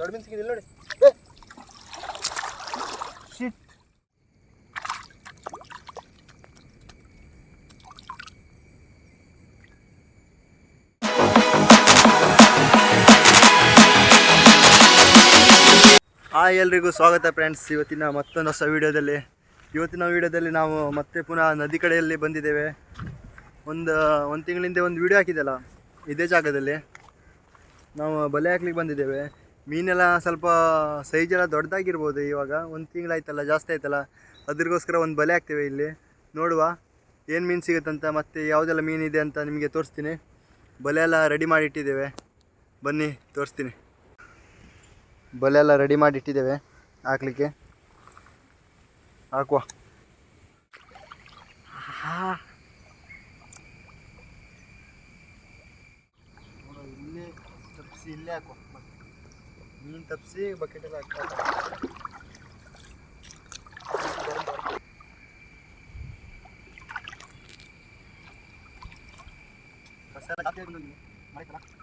ದೊಡ್ಡ ಮೀನು ನೋಡಿ. ಶಿಟ್ ಹಾಯ್ ಎಲ್ರಿಗೂ ಸ್ವಾಗತ ಫ್ರೆಂಡ್ಸ್. ಇವತ್ತಿನ ಮತ್ತೊಂದು ಹೊಸ ವಿಡಿಯೋದಲ್ಲಿ. ಇವತ್ತಿನ ವಿಡಿಯೋದಲ್ಲಿ ನಾವು ಮತ್ತೆ ಪುನಃ ನದಿ ಕಡೆಯಲ್ಲಿ ಬಂದಿದ್ದೇವೆ. ಒಂದು ಒಂದು ತಿಂಗಳಿಂದ ಒಂದು ವಿಡಿಯೋ ಹಾಕಿದ್ದಲ್ಲ, ಇದೇ ಜಾಗದಲ್ಲಿ. ನಾವು ಬಲೆ ಹಾಕ್ಲಿಕ್ಕೆ ಬಂದಿದ್ದೇವೆ. ಮೀನೆಲ್ಲ ಸ್ವಲ್ಪ ಸೈಜೆಲ್ಲ ದೊಡ್ಡದಾಗಿರ್ಬೋದು ಇವಾಗ. ಒಂದು ತಿಂಗಳಾಯ್ತಲ್ಲ, ಜಾಸ್ತಿ ಆಯ್ತಲ್ಲ. ಅದ್ರಿಗೋಸ್ಕರ ಒಂದು ಬಲೆ ಹಾಕ್ತೇವೆ ಇಲ್ಲಿ. ನೋಡುವ. ಏನು ಮೀನು ಸಿಗುತ್ತಂತ ಮತ್ತು ಯಾವುದೆಲ್ಲ ಮೀನಿದೆ ಅಂತ ನಿಮಗೆ ತೋರಿಸ್ತೀನಿ. ಬಲೆ ಎಲ್ಲ ರೆಡಿ ಮಾಡಿ ಇಟ್ಟಿದ್ದೇವೆ. ಬನ್ನಿ, ತೋರಿಸ್ತೀನಿ. ಬಲೆ ಎಲ್ಲ ರೆಡಿ ಮಾಡಿ ಇಟ್ಟಿದ್ದೇವೆ ಹಾಕ್ಲಿಕ್ಕೆ. ಹಾಕುವ. ಇಲ್ಲೇ ಇಲ್ಲೇ ಹಾಕುವ. ಮೀನು ತಪ್ಪಿಸಿ ಬಕೆಟಲ್ಲಿ ಹಾಕುವ ಮಸಾಲ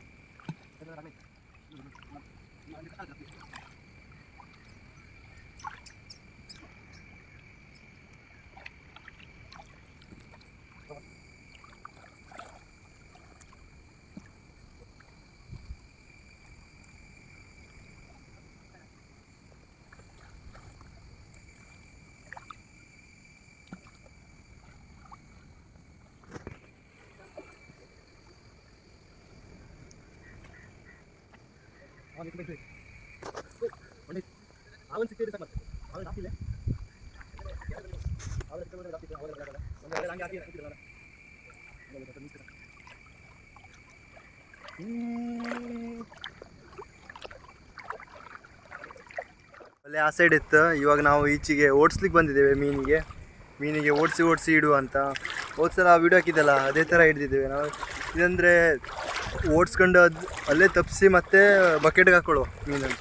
ಹಾಕಿಲ್ಲ ಅಲ್ಲೇ ಆ ಸೈಡ್ ಇತ್ತು. ಇವಾಗ ನಾವು ಈಚೆಗೆ ಓಡಿಸ್ಲಿಕ್ಕೆ ಬಂದಿದ್ದೇವೆ ಮೀನಿಗೆ. ಮೀನಿಗೆ ಓಡಿಸಿ ಓಡಿಸಿ ಇಡು ಅಂತ. ಹೋದ್ಸಲ ವಿಡಿಯೋ ಹಾಕಿದ್ದಲ್ಲ, ಅದೇ ಥರ ಹಿಡ್ದಿದ್ದೇವೆ ನಾವು. ಇದಂದರೆ ಓಡಿಸ್ಕೊಂಡು ಅದು ಅಲ್ಲೇ ತಪ್ಪಿಸಿ ಮತ್ತೆ ಬಕೆಟ್ಗೆ ಹಾಕೊಳ್ಳೋ ಮೀನನ್ನು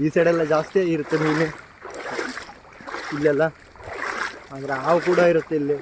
ಈ ಸೈಡೆಲ್ಲ ಜಾಸ್ತಿ ಇರುತ್ತೆ ಮೀನು. ಇಲ್ಲೆಲ್ಲ. ಆದರೆ ಹಾವು ಕೂಡ ಇರುತ್ತೆ ಇಲ್ಲಿ.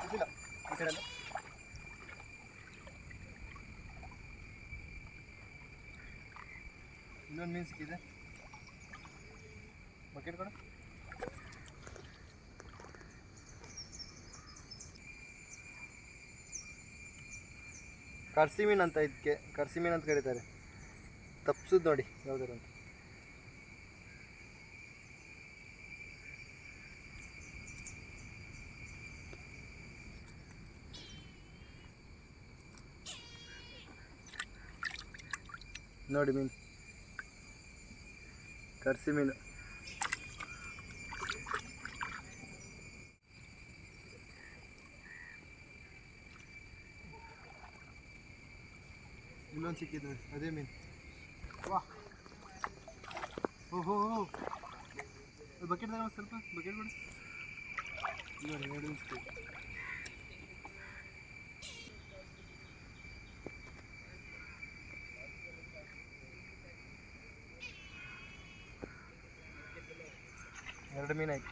ಸಿಗ್ಲಿಲ್ಲ ಈ ಕಡೆ ಎಲ್ಲ ಇನ್ನೊಂದು ಮೀನು ಸಿಕ್ಕಿದೆ. ಬಕೆಟ್ ಕೂಡ. ಕರ್ಸಿ ಮೀನು ಅಂತ ಇದಕ್ಕೆ, ಕರ್ಸಿ ಮೀನು ಅಂತ ಕರೀತಾರೆ. ತಪ್ಸುದು ನೋಡಿ ಯಾವ್ದಾರು ಅಂತ. ನೋಡಿ ಮೀನು. ಕರ್ಸಿ ಮೀನು. ಇಲ್ಲೊಂದು ಸಿಕ್ಕಿದ್ದು ಅದೇ ಮೀನು. ವಾಹ್ ಓಹೋ ಬಕೆಟ್ ಸ್ವಲ್ಪ, ಬಕೆಟ್ ಬಿಡಿ ನೋಡಿ ಎರಡು ಎರಡು ಮೀನು ಆಯ್ತು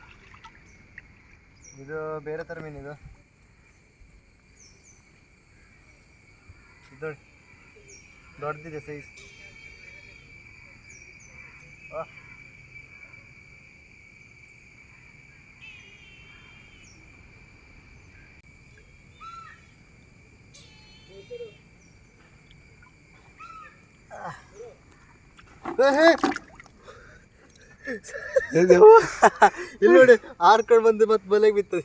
ಇದು ಬೇರೆ ಥರ ಮೀನು ಇದು. ಇದು ನೋಡಿ. ದೊಡ್ಡದಿದೆ ಸೈಜ್ ಇಲ್ಲಿ ನೋಡಿ ಆರ್ಕೊಂಡು ಬಂದು ಮತ್ತೆ ಬಲೆಗೆ ಬಿತ್ತದೆ.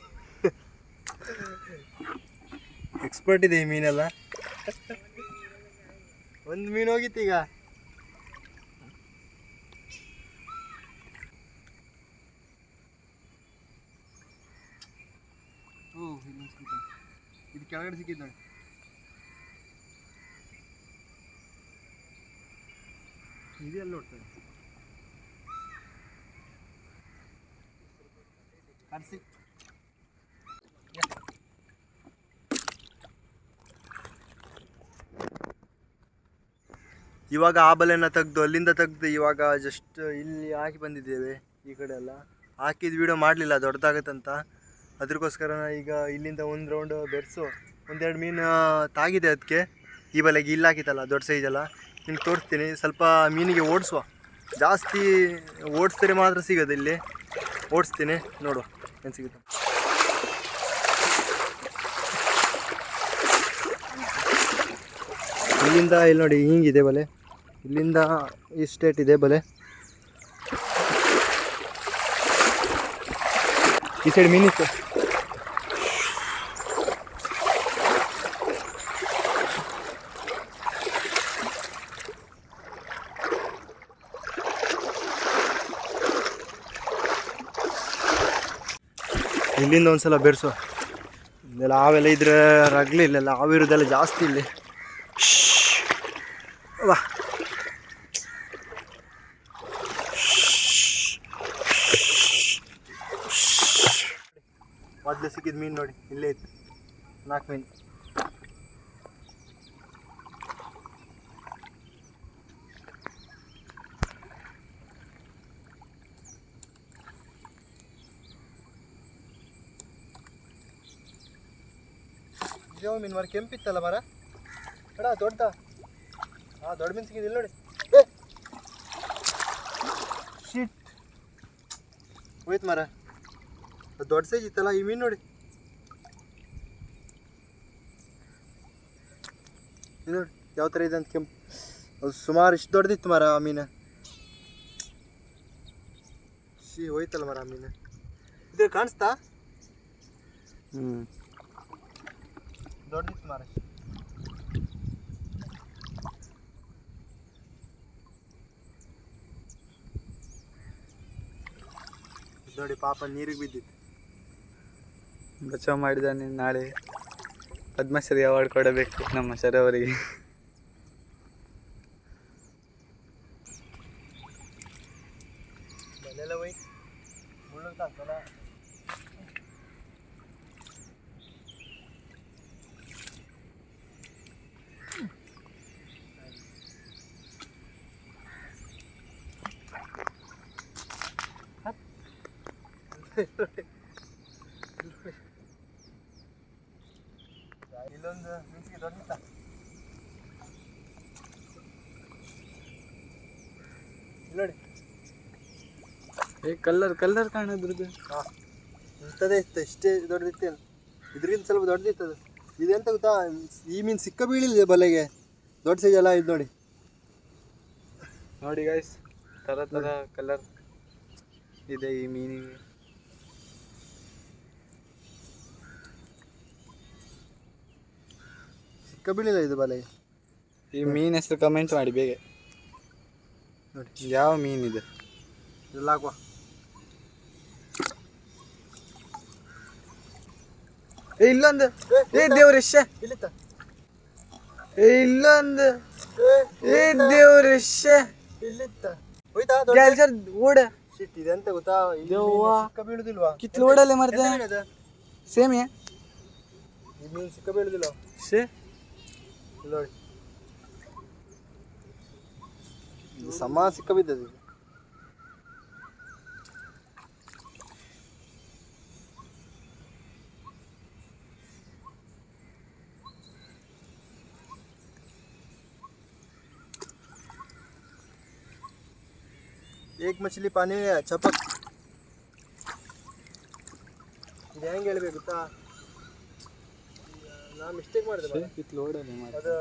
ಎಕ್ಸ್ಪರ್ಟ್ ಇದೆ ಈ ಮೀನೆಲ್ಲ. ಒಂದು ಮೀನು ಹೋಗಿತ್ತು ಈಗ. ಇದು ಕೆಳಗಡೆ ಸಿಕ್ಕಿದ್ದು ಇದೆಲ್ಲ ನೋಡ್ತಾರೆ ಇವಾಗ ಆ ಬಲೆನ ತೆಗ್ದು ಅಲ್ಲಿಂದ ತೆಗ್ದು ಇವಾಗ ಜಸ್ಟ್ ಇಲ್ಲಿ ಹಾಕಿ ಬಂದಿದ್ದೇವೆ ಈ ಕಡೆ ಎಲ್ಲ. ಹಾಕಿದ ವಿಡಿಯೋ ಮಾಡಲಿಲ್ಲ ದೊಡ್ಡದಾಗತ್ತಂತ ಅದಕ್ಕೋಸ್ಕರ ಈಗ ಇಲ್ಲಿಂದ ಒಂದು ರೌಂಡ್ ಬೆರೆಸು. ಒಂದೆರಡು ಮೀನು ತಾಗಿದೆ ಅದಕ್ಕೆ ಈ ಬಲೆಗೆ ಇಲ್ಲಿ ಹಾಕಿತ್ತಲ್ಲ, ದೊಡ್ಡ ಸೈಜೆಲ್ಲ ನಿಮ್ಗೆ ತೋರಿಸ್ತೀನಿ. ಸ್ವಲ್ಪ ಮೀನಿಗೆ ಓಡಿಸುವ. ಜಾಸ್ತಿ ಓಡಿಸಿದ್ರೆ ಮಾತ್ರ ಸಿಗೋದು ಇಲ್ಲಿ ಓಡಿಸ್ತೀನಿ, ನೋಡು. ಸಿಗುತ್ತೆ? ಇಲ್ಲಿಂದ ಇಲ್ಲಿ ನೋಡಿ ಹಿಂಗಿದೆ ಬಲೆ. ಇಲ್ಲಿಂದ ಈ ಸ್ಟೇಟ್ ಇದೆ ಬಲೆ. ಈ ಸೈಡ್ ಮೀನಿತ್ತು ಇಲ್ಲಿಂದ ಒಂದ್ಸಲ ಬೆರೆಸು. ಇಲ್ಲೆಲ್ಲ ಹಾವೆಲ್ಲ ಇದ್ರೆ ರಗ್ಲಿ ಇಲ್ಲೆಲ್ಲ ಹಾವಿರೋದೆಲ್ಲ ಜಾಸ್ತಿ ಇಲ್ಲಿ. ವಾ. ಮೊದಲು ಸಿಕ್ಕಿದ ಮೀನು ನೋಡಿ, ಇಲ್ಲೇ ಇತ್ತು. ನಾಲ್ಕು ಮೀನು. ಇದ್ಯಾವ ಮೀನು ಮರ ಕೆಂಪಿತ್ತಲ್ಲ ಮರ ಎಡ, ದೊಡ್ಡ. ಆ, ದೊಡ್ಡ ಮೀನು ಸಿಕ್ಕಿದೆ ಇಲ್ಲಿ ನೋಡಿ. ಶಿಟ್ ಹೋಯ್ತು ಮರ ದೊಡ್ಡ ಸೈಜ್ ಇತ್ತಲ್ಲ, ಈ ಮೀನು ನೋಡಿ. ನೋಡಿ, ಯಾವ ಥರ ಇದೆ ಅಂತ ಕೆಂಪು ಅದು ಸುಮಾರು ಇಷ್ಟು ದೊಡ್ಡದಿತ್ತು ಮರ ಆ ಮೀನು. ಶಿ ಹೋಯ್ತಲ್ಲ ಮರ ಆ ಮೀನು. ಇದ್ರೆ ಕಾಣಿಸ್ತಾ? ಹ್ಞೂ ದೊಡ್ಡದಿತ್ತು ಮರ ನೋಡಿ ಪಾಪ ನೀರಿಗೆ ಬಿದ್ದಿತ್ತು. ಬಚಾವ್ ಮಾಡಿದಾನೆ ನಾಳೆ ಪದ್ಮಶ್ರೀ ಅವಾರ್ಡ್ ಕೊಡಬೇಕು ನಮ್ಮ ಸರ್ ಅವರಿಗೆ. ಬಲೆಲ್ಲ ಹೋಯ್ತು. ಇಲ್ಲೊಂದು ಮಿಂಚಿಗೆ ದೊಡ್ಡ ನೋಡಿ. ಏ ಕಲ್ಲರ್ ಕಲ್ಲರ್ ಕಾಣೋದ್ರದ್ದು ಹಾ ಇಂಥದ್ದೇ ಇತ್ತು ಇಷ್ಟೇ ದೊಡ್ಡದಿತ್ತು ಇದ್ರಿಂದ ಸ್ವಲ್ಪ ದೊಡ್ಡದಿತ್ತು ಅದು. ಇದೆಂತ ಗೊತ್ತಾ? ಈ ಮೀನು ಸಿಕ್ಕ ಬೀಳಿಲ್ಲ ಬಲೆಗೆ? ದೊಡ್ಡ ಸೈಜ್ ಎಲ್ಲ ಇದು ನೋಡಿ. ನೋಡಿ ಗಾಯ್ಸ್ ಥರ ತರ ಕಲರ್ ಇದೆ ಈ ಮೀನಿಗೆ. ಸಿಕ್ಕ ಬೀಳಿಲ್ಲ ಇದು ಬಲೆ? ಈ ಮೀನ್ ಹೆಸರು ಕಮೆಂಟ್ ಮಾಡಿ ಬೇಗ. ನೋಡಿ ಯಾವ ಮೀನಿದೆ ಇದೆಲ್ಲ ಹಾಕುವ. ಏ ಇಲ್ಲೊಂದು. ಏ ಇಲ್ಲಿತ್ತ ಏ ಇಲ್ಲೊಂದು. ಏ ದೇವ್ರಶ್ಯ ಇಲ್ಲಿತ್ತ ಹೋಯ್ತಾ ಕ್ಯಾಲ್ಚರ್ ಓಡ ಶಿಟ್ ಇದೆಂತ ಗೊತ್ತಾ? ಈ ಮೀನು ಯವ್ವಾ. ಸಿಕ್ಕ ಬೀಳುದಿಲ್ವಾ ಕಿತ್ಲು ಓಡಲ್ಲ ಮರ್ದ. ಎಂತ ಈ ಮೀನು ಸಿಕ್ಕ ಬೀಳುದಿಲ್ಲ ಶೇ. समा एक मछली पानी में ಚಪಕ್ जाएँगे ಹೆಂಗೆ ನಾ ಮಿಸ್ಟೇಕ್ ಮಾಡಿದೆ ಬಾಳ. ಲೋಡ್ ಓಡಲ್ಲ ಮಾರ್ರೆ. ಅದು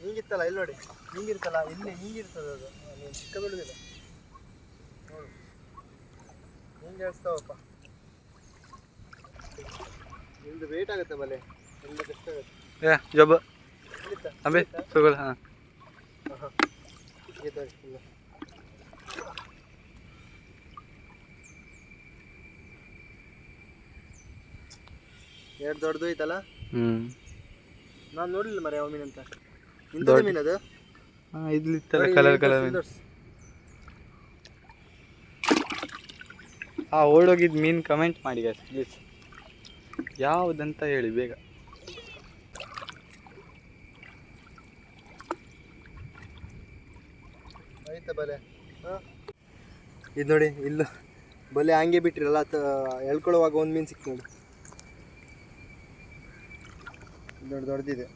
ಹಿಂಗಿತ್ತಲ್ಲ ಇಲ್ಲಿ ನೋಡಿ. ಹಿಂಗಿರ್ತಲ್ಲ ಇಲ್ಲಿ ಹಿಂಗಿರ್ತದೆ ಅದು. ನೀನು ಚಿಕ್ಕ ಬೀಳುದಿಲ್ಲ ನೋಡು. ಹಿಂಗೆ ಹೇಳ್ತಾವಪ್ಪ ನಿಮ್ದು ವೇಟ್ ಆಗುತ್ತೆ ಬಲೆ ನಿಮ್ದು ಕಷ್ಟ ಆಗುತ್ತೆ. ಏ ಅಂಬೆ? ತಗೊಳ್ಳ ಹಾಂ. ಇಲ್ಲ. ಎರಡು ದೊಡ್ಡದು ಐತಲ್ಲ ನಾನು ನೋಡಿಲ್ಲ ಮರೆ ಯಾವ ಮೀನು ಅಂತ. ಇಂಥದ್ದೇ ಮೀನು ಅದು? ಹಾಂ ತರ ಕಲರ್ ಕಲರ್ ಆ ಓಡೋಗಿದ್ ಮೀನು ಕಮೆಂಟ್ ಮಾಡಿ ಗೈಸ್ ಪ್ಲೀಸ್ ಯಾವುದಂತ ಹೇಳಿ ಬೇಗ. ಆಯ್ತಾ ಬಲೆ? ಇದು ನೋಡಿ ಇಲ್ಲ ಬಲೆ ಹಂಗೆ ಬಿಟ್ಟಿರಲ್ಲ ಎಲ್ಲ ಎಳ್ಕೊಳ್ಳೋವಾಗ ಒಂದು ಮೀನು ಸಿಕ್ತು ನೋಡಿ. ದೊಡ್ಡ ದೊಡ್ಡದಿದೆ.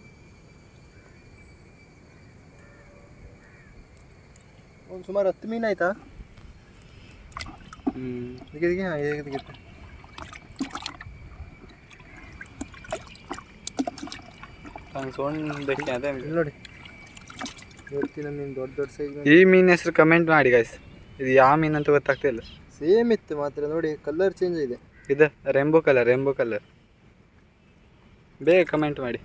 ಒಂದು ಸುಮಾರು ಹತ್ತು ಮೀನು ಆಯ್ತಾ? ಹ್ಞೂ ಹಾಂ ಅದೇ ನೋಡಿ. ಇವತ್ತಿನ ಮೀನು ದೊಡ್ಡ ದೊಡ್ಡ ಸೈಜ್ ಈ ಮೀನ್ ಹೆಸರು ಕಮೆಂಟ್ ಮಾಡಿ ಗಾಯ್ಸ್ ಇದು ಯಾವ ಮೀನು ಅಂತ ಗೊತ್ತಾಗ್ತಿಲ್ಲ ಸೇಮ್ ಇತ್ತು ಮಾತ್ರ ನೋಡಿ ಕಲರ್ ಚೇಂಜ್ ಇದೆ. ಇದು ರೆಂಬೋ ಕಲರ್ ರೆಂಬೋ ಕಲರ್ ಬೇಗ ಕಮೆಂಟ್ ಮಾಡಿ.